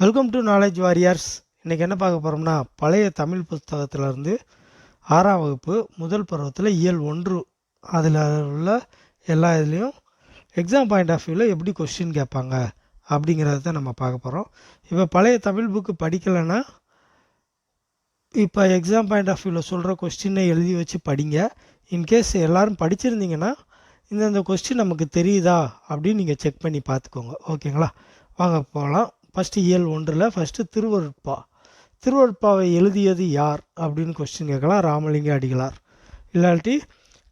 Welcome to knowledge warriors இன்றைக்கி என்ன பார்க்க போகிறோம்னா பழைய தமிழ் புஸ்தகத்திலேருந்து ஆறாம் வகுப்பு முதல் பருவத்தில் இயல் ஒன்று. அதில் உள்ள எல்லா இதுலேயும் எக்ஸாம் பாயிண்ட் ஆஃப் வியூவில் எப்படி கொஸ்டின் கேட்பாங்க அப்படிங்கிறத தான் நம்ம பார்க்க போகிறோம் இப்போ பழைய தமிழ் புக்கு படிக்கலைன்னா இப்போ எக்ஸாம் பாயிண்ட் ஆஃப் வியூவில் சொல்கிற கொஸ்டினை எழுதி வச்சு படிங்க. இன்கேஸ் எல்லோரும் படிச்சிருந்தீங்கன்னா இந்தந்த கொஸ்டின் நமக்கு தெரியுதா அப்படின்னு நீங்கள் செக் பண்ணி பார்த்துக்கோங்க. ஓகேங்களா வாங்க போகலாம் ஃபஸ்ட்டு இயல் ஒன்றில் ஃபஸ்ட்டு திருவருட்பா. திருவருட்பாவை எழுதியது யார்? அப்படின்னு கொஸ்டின் கேட்கலாம். ராமலிங்க அடிகளார். இல்லாட்டி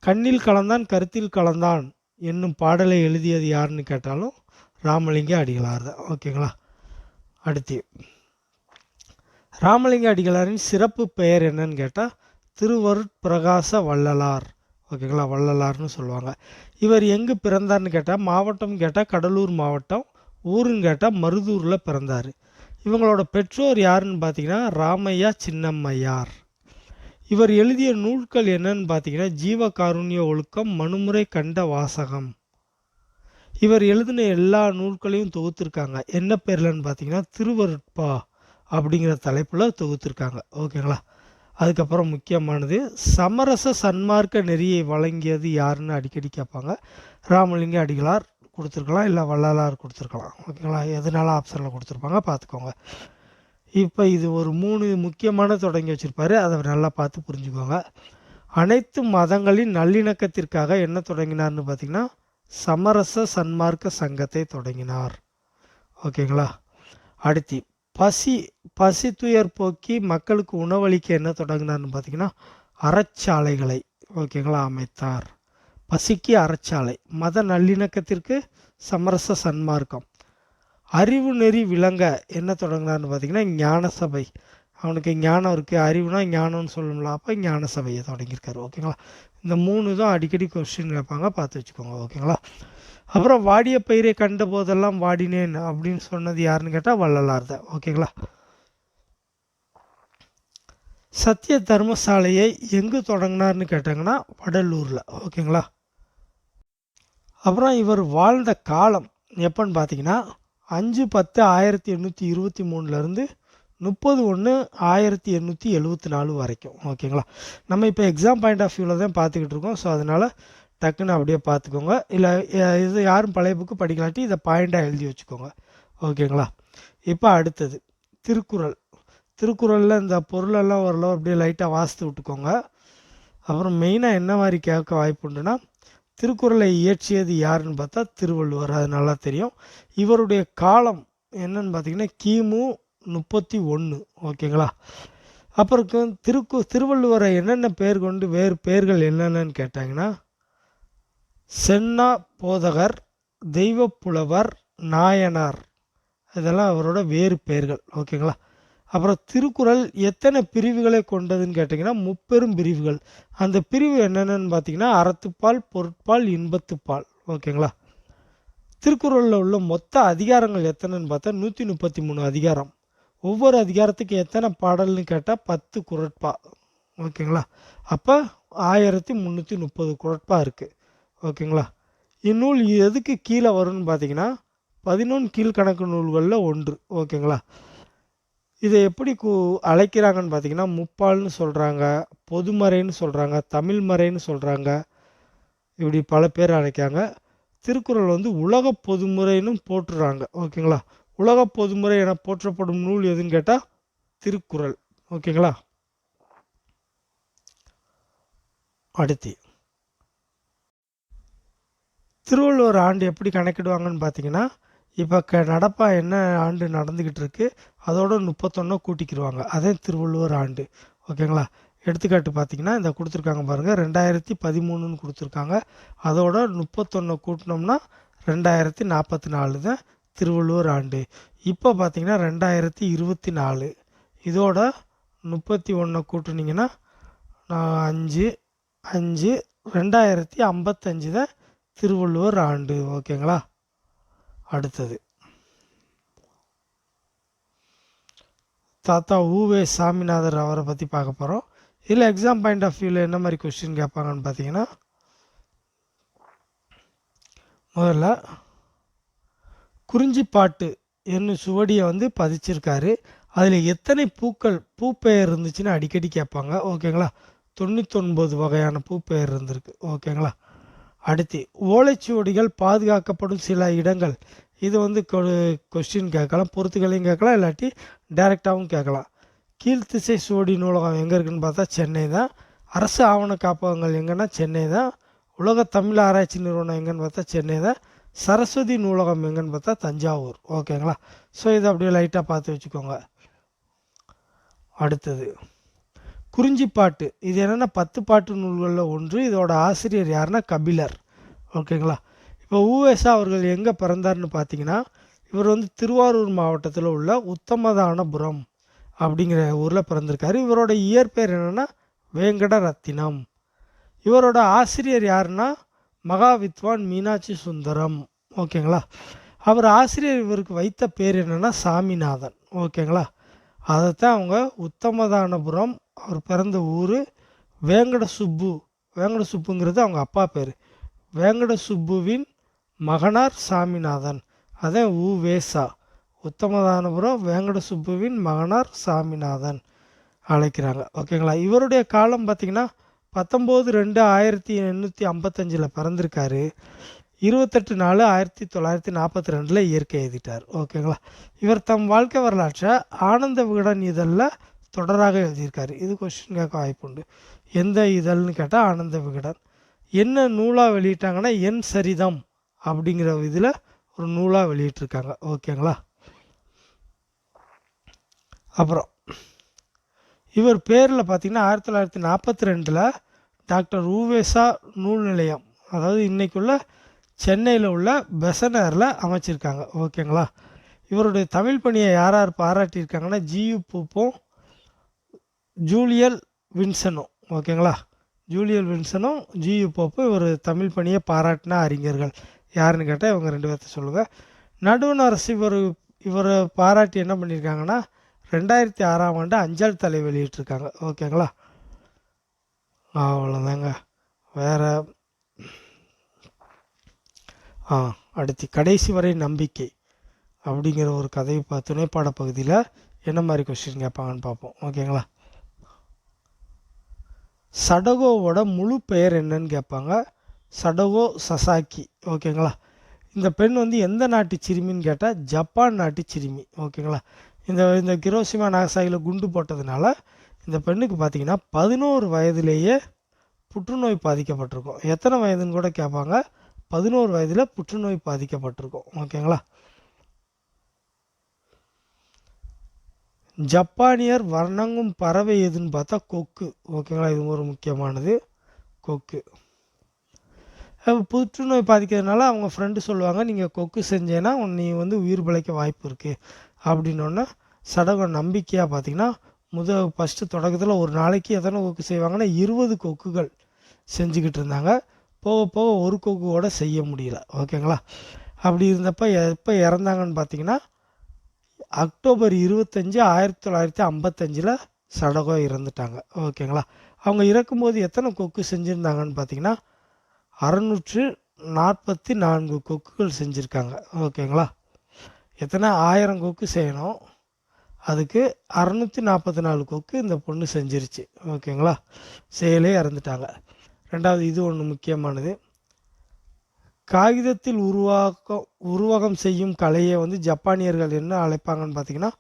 கண்ணில் கலந்தான் கருத்தில் கலந்தான் என்னும் பாடலை எழுதியது யாருன்னு கேட்டாலும் ராமலிங்க அடிகளார் தான். ஓகேங்களா அடுத்து ராமலிங்க அடிகளாரின் சிறப்பு பெயர் என்னன்னு கேட்டால் திருவருட்பிரகாச வள்ளலார். ஓகேங்களா வள்ளலார்னு சொல்லுவாங்க. இவர் எங்கு பிறந்தார்னு கேட்டால் மாவட்டம் கேட்டால் கடலூர் மாவட்டம் ஊருன்னு கேட்டால் மருதூரில் பிறந்தார். இவங்களோட பெற்றோர் யாருன்னு பார்த்தீங்கன்னா ராமையா சின்னம்மையார். இவர் எழுதிய நூல்கள் என்னன்னு பார்த்தீங்கன்னா ஜீவகாருண்ய ஒழுக்கம் மனுமுறை கண்ட வாசகம். இவர் எழுதின எல்லா நூல்களையும் தொகுத்திருக்காங்க. என்ன பேர்லன்னு பார்த்தீங்கன்னா திருவருட்பா அப்படிங்கிற தலைப்பில் தொகுத்திருக்காங்க. ஓகேங்களா? அதுக்கப்புறம் முக்கியமானது சமரச சன்மார்க்க நெறியை வழங்கியது யாருன்னு அடிக்கடி கேட்பாங்க. ராமலிங்க அடிகளார் கொடுத்துருக்கலாம் இல்லை வள்ளலார் கொடுத்துருக்கலாம். ஓகேங்களா? எதனால ஆப்ஷனில் கொடுத்துருப்பாங்க பார்த்துக்கோங்க இப்போ இது ஒரு மூணு முக்கியமான தொடங்கி வச்சுருப்பாரு. அதை நல்லா பார்த்து புரிஞ்சுக்கோங்க. அனைத்து மதங்களின் நல்லிணக்கத்திற்காக என்ன தொடங்கினார்னு பார்த்தீங்கன்னா சமரச சன்மார்க்க சங்கத்தை தொடங்கினார். ஓகேங்களா? அடுத்து பசி பசி துயர் போக்கி மக்களுக்கு உணவளிக்க என்ன தொடங்கினார்னு பார்த்தீங்கன்னா அறச்சாலைகளை ஓகேங்களா அமைத்தார். பசிக்கு அறச்சாலை மத நல்லிணக்கத்திற்கு சமரச சன்மார்க்கம். அறிவு நெறி விளங்க என்ன தொடங்கினான்னு பார்த்தீங்கன்னா ஞான சபை அவனுக்கு ஞானம் இருக்குது அறிவுனா ஞானம்னு சொல்லணும்ல அப்போ ஞான சபையை தொடங்கியிருக்காரு. ஓகேங்களா? இந்த மூணு தான் அடிக்கடி கொஸ்டின் கேட்பாங்க பார்த்து வச்சுக்கோங்க. ஓகேங்களா? அப்புறம் வாடிய பயிரை கண்ட போதெல்லாம் வாடினேன் அப்படின்னு சொன்னது யாருன்னு கேட்டால் வள்ளலார் தான். ஓகேங்களா? சத்திய தர்மசாலையை எங்கு தொடங்கினார்னு கேட்டாங்கன்னா வடலூரில். ஓகேங்களா? அப்புறம் இவர் வாழ்ந்த காலம் எப்போன்னு பார்த்தீங்கன்னா அஞ்சு பத்து ஆயிரத்தி எண்ணூற்றி இருபத்தி மூணுலேருந்து முப்பது ஒன்று ஆயிரத்தி எண்ணூற்றி எழுபத்தி நாலு வரைக்கும். ஓகேங்களா? நம்ம இப்போ எக்ஸாம் பாயிண்ட் ஆஃப் வியூவில் தான் பார்த்துக்கிட்டு இருக்கோம். ஸோ அதனால் டக்குன்னு அப்படியே பார்த்துக்கோங்க. இல்லை இது யாரும் பழைய புக்கு படிக்கலாட்டி இதை பாயிண்டாக எழுதி வச்சுக்கோங்க. ஓகேங்களா? இப்போ அடுத்தது திருக்குறள். திருக்குறளில் இந்த பொருளெல்லாம் ஓரளவு அப்படியே லைட்டாக வாசித்து விட்டுக்கோங்க. அப்புறம் மெயினாக என்ன மாதிரி கேட்க வாய்ப்பு உண்டுன்னா திருக்குறளை இயற்றியது யாருன்னு பார்த்தா திருவள்ளுவர். அது நல்லா தெரியும். இவருடைய காலம் என்னன்னு பார்த்தீங்கன்னா கிமு முப்பத்தி ஒன்று ஓகேங்களா? அப்புறம் திருக்கு திருவள்ளுவரை என்னென்ன பேர் கொண்டு வேறு பேர்கள் என்னென்னு கேட்டாங்கன்னா சென்னா போதகர் தெய்வப்புலவர் நாயனார். இதெல்லாம் அவரோட வேறு பெயர்கள் ஓகேங்களா? அப்புறம் திருக்குறள் எத்தனை பிரிவுகளை கொண்டதுன்னு கேட்டிங்கன்னா முப்பெரும் பிரிவுகள். அந்த பிரிவு என்னென்னு பார்த்தீங்கன்னா அறத்துப்பால் பொருட்பால் இன்பத்துப்பால். ஓகேங்களா? திருக்குறளில் உள்ள மொத்த அதிகாரங்கள் எத்தனைன்னு பார்த்தா நூற்றி முப்பத்தி மூணு அதிகாரம். ஒவ்வொரு அதிகாரத்துக்கு எத்தனை பாடல்னு கேட்டால் பத்து குரட்பா. ஓகேங்களா? அப்போ ஆயிரத்தி முந்நூற்றி முப்பது குரட்பா இருக்குது ஓகேங்களா? இந்நூல் எதுக்கு கீழே வரும்னு பார்த்தீங்கன்னா பதினொன்று கீழ்கணக்கு நூல்களில் ஒன்று. ஓகேங்களா? இதை எப்படி கு அழைக்கிறாங்கன்னு பார்த்தீங்கன்னா முப்பால்னு சொல்கிறாங்க பொதுமறைன்னு சொல்கிறாங்க தமிழ்மறைன்னு சொல்கிறாங்க இப்படி பல பேர் அழைக்காங்க திருக்குறள் வந்து உலக பொதுமுறைன்னு போட்டுறாங்க ஓகேங்களா? உலக பொதுமுறை என போற்றப்படும் நூல் எதுன்னு கேட்டால் திருக்குறள். ஓகேங்களா? அடுத்து. திருவள்ளுவர் ஆண்டு எப்படி கணக்கிடுவாங்கன்னு பார்த்தீங்கன்னா இப்போ க நடப்பா என்ன ஆண்டு நடந்துக்கிட்டு இருக்கு அதோட முப்பத்தொன்னோ கூட்டிக்கிடுவாங்க அதே திருவள்ளுவர் ஆண்டு. ஓகேங்களா? எடுத்துக்காட்டு பார்த்தீங்கன்னா இந்த கொடுத்துருக்காங்க பாருங்கள் ரெண்டாயிரத்தி பதிமூணுன்னு கொடுத்துருக்காங்க. அதோட முப்பத்தொன்று கூட்டினோம்னா ரெண்டாயிரத்தி நாற்பத்தி நாலு தான் திருவள்ளுவர் ஆண்டு. இப்போ பார்த்தீங்கன்னா ரெண்டாயிரத்தி இருபத்தி நாலு. இதோட முப்பத்தி ஒன்றை நான் அஞ்சு அஞ்சு ரெண்டாயிரத்தி ஐம்பத்தஞ்சு தான் திருவள்ளுவர் ஆண்டு. ஓகேங்களா? அடுத்தது. தாத்தா ஊவே சாமிநாதர் அவரை பற்றி பார்க்க போகிறோம் இதில் எக்ஸாம் பாயிண்ட் ஆஃப் வியூவில் என்ன மாதிரி கொஸ்டின் கேட்பாங்கன்னு பார்த்தீங்கன்னா முதல்ல குறிஞ்சிப்பாட்டு என்னும் சுவடியை வந்து பதிச்சிருக்காரு. அதில் எத்தனை பூக்கள் பூப்பெயர் இருந்துச்சுன்னு அடிக்கடி கேட்பாங்க. ஓகேங்களா? தொண்ணூத்தொன்பது வகையான பூப்பெயர் இருந்திருக்கு. ஓகேங்களா? அடுத்து ஓலைச்சுவடிகள் பாதுகாக்கப்படும் சில இடங்கள். இது வந்து கொஸ்டின் கேட்கலாம் பொறுத்துகளையும் கேட்கலாம் இல்லாட்டி டைரெக்டாகவும் கேட்கலாம். கீழ்த்திசை சுவடி நூலகம் எங்கே இருக்குன்னு பார்த்தா சென்னை தான். அரசு ஆவண காப்பகங்கள் எங்கன்னா சென்னை தான். உலக தமிழ் ஆராய்ச்சி நிறுவனம் எங்கன்னு பார்த்தா சென்னை தான். சரஸ்வதி நூலகம் எங்கன்னு பார்த்தா தஞ்சாவூர். ஓகேங்களா ஸோ இதை அப்படியே லைட்டாக பார்த்து வச்சுக்கோங்க. அடுத்தது. குறிஞ்சிப்பாட்டு இது என்னென்னா பத்து பாட்டு நூல்களில் ஒன்று. இதோட ஆசிரியர் யாருன்னா கபிலர். ஓகேங்களா? இப்போ ஊவேசா அவர்கள் எங்கே பிறந்தார்னு பார்த்தீங்கன்னா இவர் வந்து திருவாரூர் மாவட்டத்தில் உள்ள உத்தமதானபுரம் அப்படிங்கிற ஊரில் பிறந்திருக்காரு. இவரோட இயற்பெயர் என்னென்னா வேங்கட ரத்தினம் இவரோட ஆசிரியர் யாருன்னா மகாவித்வான் மீனாட்சி சுந்தரம். ஓகேங்களா? அவர் ஆசிரியர் இவருக்கு வைத்த பேர் என்னென்னா சாமிநாதன். ஓகேங்களா? அதைத்தான் அவங்க உத்தமதானபுரம் அவர் பிறந்த ஊர் வேங்கட சுப்பு வேங்கட சுப்புங்கிறது அவங்க அப்பா பேர். வேங்கட சுப்புவின் மகனார் சாமிநாதன். அதான் உ வேசா உத்தமதானபுரம் வேங்கட சுப்புவின் மகனார் சாமிநாதன் அழைக்கிறாங்க. ஓகேங்களா? இவருடைய காலம் பார்த்திங்கன்னா பத்தொம்போது ரெண்டு ஆயிரத்தி எண்ணூற்றி ஐம்பத்தஞ்சில் பிறந்திருக்காரு. இருபத்தெட்டு நாலு ஆயிரத்தி தொள்ளாயிரத்தி நாற்பத்தி ரெண்டில் இயற்கை எழுதிட்டார். ஓகேங்களா? இவர் தம் வாழ்க்கை வரலாற்றை ஆனந்த விகடன் இதழில் தொடராக எழுதியிருக்காரு. இது கொஸ்டின் கேட்க வாய்ப்புண்டு. எந்த இதழ்னு கேட்டால் ஆனந்த விகடன். என்ன நூலாக வெளியிட்டாங்கன்னா என் சரிதம் அப்படிங்கிற இதில் ஒரு நூலாக வெளியிட்டிருக்காங்க. ஓகேங்களா அப்புறம் இவர் பேரில் பார்த்தீங்கன்னா ஆயிரத்தி தொள்ளாயிரத்தி நாற்பத்தி ரெண்டில் டாக்டர் ஊவேசா நூல் நிலையம் அதாவது இன்றைக்குள்ள சென்னையில் உள்ள பெசனரில் அமைச்சிருக்காங்க. ஓகேங்களா இவருடைய தமிழ் பணியை யார் யார் பாராட்டியிருக்காங்கன்னா ஜியு பூப்பும் ஜூலியல் வின்சனும் ஓகேங்களா? ஜூலியல் வின்சனும் ஜியு போப்பு இவர் தமிழ் பணியை பாராட்டின அறிஞர்கள். யாருன்னு கேட்டால் இவங்க ரெண்டு பேர்த்த சொல்லுங்கள் நடுவண் அரசு இவர் இவரை பாராட்டி என்ன பண்ணியிருக்காங்கன்னா ரெண்டாயிரத்தி ஆறாம் ஆண்டு அஞ்சல் தலை வெளியிட்டிருக்காங்க. ஓகேங்களா? அவ்வளோதாங்க வேற ஆ அடுத்து கடைசி வரை நம்பிக்கை அப்படிங்கிற ஒரு கதையை பா துணைப்பாட பகுதியில் என்ன மாதிரி கொஸ்டின் கேட்பாங்கன்னு பார்ப்போம். ஓகேங்களா? சடகோவோட முழு பெயர் என்னன்னு கேட்பாங்க. Sadako Sasaki. ஓகேங்களா? இந்த பெண் வந்து எந்த நாட்டு சிறுமின்னு கேட்டால் ஜப்பான் நாட்டு சிறுமி. ஓகேங்களா? இந்த இந்த கிரோசிமா நாகசாகியில் குண்டு போட்டதுனால இந்த பெண்ணுக்கு பார்த்தீங்கன்னா பதினோரு வயதிலேயே புற்றுநோய் பாதிக்கப்பட்டிருக்கும். எத்தனை வயதுன்னு கூட கேட்பாங்க பதினோரு வயதில் புற்றுநோய் பாதிக்கப்பட்டிருக்கும். ஓகேங்களா? ஜப்பானியர் வர்ணங்கும் பறவை எதுன்னு பார்த்தா கொக்கு. ஓகேங்களா இது ஒரு முக்கியமானது. கொக்கு. புற்றுநோய் பாதிக்கிறதுனால அவங்க ஃப்ரெண்டு சொல்லுவாங்க நீங்கள் கொக்கு செஞ்சேன்னா நீ வந்து உயிர் பிழைக்க வாய்ப்பு இருக்குது அப்படின்னோடனே சடகம் நம்பிக்கையாக பார்த்தீங்கன்னா முத ஃபஸ்ட்டு தொடக்கத்தில் ஒரு நாளைக்கு எத்தனை கொக்கு செய்வாங்கன்னா இருபது கொக்குகள் செஞ்சுக்கிட்டு இருந்தாங்க. போக போக ஒரு கொக்கு கூட செய்ய முடியல. ஓகேங்களா அப்படி இருந்தப்போ எப்போ இறந்தாங்கன்னு பார்த்தீங்கன்னா அக்டோபர் இருபத்தஞ்சி ஆயிரத்தி தொள்ளாயிரத்தி ஐம்பத்தஞ்சில் சடகம் இறந்துட்டாங்க. ஓகேங்களா? அவங்க இறக்கும்போது எத்தனை கொக்கு செஞ்சுருந்தாங்கன்னு பார்த்தீங்கன்னா அறநூற்று நாற்பத்தி நான்கு கொக்குகள் செஞ்சுருக்காங்க. ஓகேங்களா? எத்தனை? ஆயிரம் கொக்கு செய்யணும். அதுக்கு அறநூற்றி நாற்பத்தி நாலு கொக்கு இந்த பொண்ணு செஞ்சிருச்சு. ஓகேங்களா? செயலே இறந்துட்டாங்க. ரெண்டாவது இது ஒன்று முக்கியமானது. காகிதத்தில் உருவாக்கம் உருவகம் செய்யும் கலையை வந்து ஜப்பானியர்கள் என்ன அழைப்பாங்கன்னு பார்த்தீங்கன்னா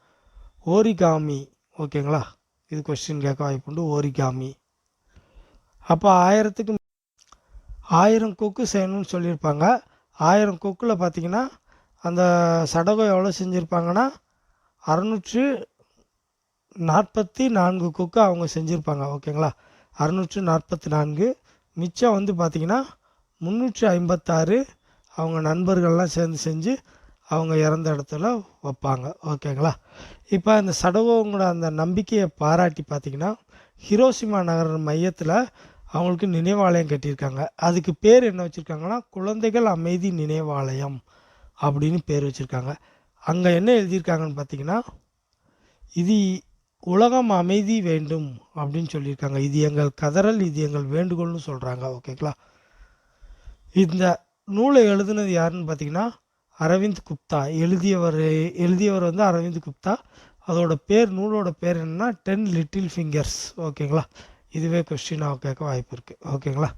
ஓரிகாமி. ஓகேங்களா? இது கொஸ்டின் கேட்க வாய்ப்புண்டு ஓரிகாமி. அப்போ ஆயிரத்துக்கு ஆயிரம் கொக்கு செய்யணும்னு சொல்லியிருப்பாங்க. ஆயிரம் கொக்கில் பார்த்தீங்கன்னா அந்த சடகம் எவ்வளோ செஞ்சுருப்பாங்கன்னா அறநூற்று நாற்பத்தி நான்கு கொக்கு அவங்க செஞ்சுருப்பாங்க. ஓகேங்களா? அறநூற்று நாற்பத்தி நான்கு. மிச்சம் வந்து பார்த்திங்கன்னா முந்நூற்றி ஐம்பத்தாறு அவங்க நண்பர்கள்லாம் சேர்ந்து செஞ்சு அவங்க இறந்த இடத்துல வைப்பாங்க. ஓகேங்களா? இப்போ அந்த சடகோங்களோட அந்த நம்பிக்கையை பாராட்டி பார்த்திங்கன்னா ஹிரோசிமா நகர மையத்தில் அவங்களுக்கு நினைவாலயம் கட்டியிருக்காங்க. அதுக்கு பேர் என்ன வச்சுருக்காங்கன்னா குழந்தைகள் அமைதி நினைவாலயம் அப்படின்னு பேர் வச்சுருக்காங்க. அங்கே என்ன எழுதியிருக்காங்கன்னு பார்த்தீங்கன்னா இது உலகம் அமைதி வேண்டும் அப்படின்னு சொல்லியிருக்காங்க. இது எங்கள் கதறல் இது எங்கள் வேண்டுகோள்னு சொல்கிறாங்க ஓகேங்களா? இந்த நூலை எழுதுனது யாருன்னு பார்த்தீங்கன்னா அரவிந்த் குப்தா. எழுதியவர் எழுதியவர் வந்து அரவிந்த் குப்தா. அதோட பேர் நூலோட பேர் என்னன்னா டென் லிட்டில் ஃபிங்கர்ஸ். ஓகேங்களா? இதுவே கொஸ்டினாக கேட்க வாய்ப்பு இருக்குது ஓகேங்களா?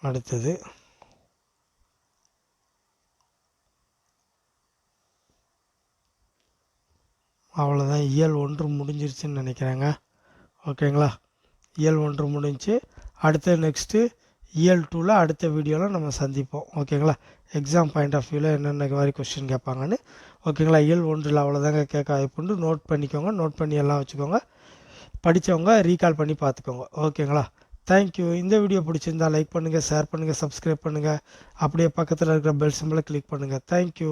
அடுத்தது. அவ்வளோதான் இயல் ஒன்று முடிஞ்சிருச்சுன்னு நினைக்கிறேங்க. ஓகேங்களா? இயல் ஒன்று முடிஞ்சு அடுத்த நெக்ஸ்ட்டு இயல் டூவில் அடுத்த வீடியோவில் நம்ம சந்திப்போம். ஓகேங்களா எக்ஸாம் பாயிண்ட் ஆஃப் வியூவில் என்னென்ன மாதிரி கொஸ்டின் கேட்பாங்கன்னு. ஓகேங்களா இயல் ஒன்றில் அவ்வளோதாங்க கேட்க வாய்ப்புண்டு நோட் பண்ணிக்கோங்க. நோட் பண்ணி எல்லாம் வச்சுக்கோங்க. படித்தவங்க ரீகால் பண்ணி பார்த்துக்கோங்க. ஓகேங்களா தேங்க்யூ இந்த வீடியோ பிடிச்சிருந்தா லைக் பண்ணுங்கள் ஷேர் பண்ணுங்கள் சப்ஸ்கிரைப் பண்ணுங்கள் அப்படியே பக்கத்தில் இருக்கிற பெல் சிம்பிளை கிளிக் பண்ணுங்கள் தேங்க்யூ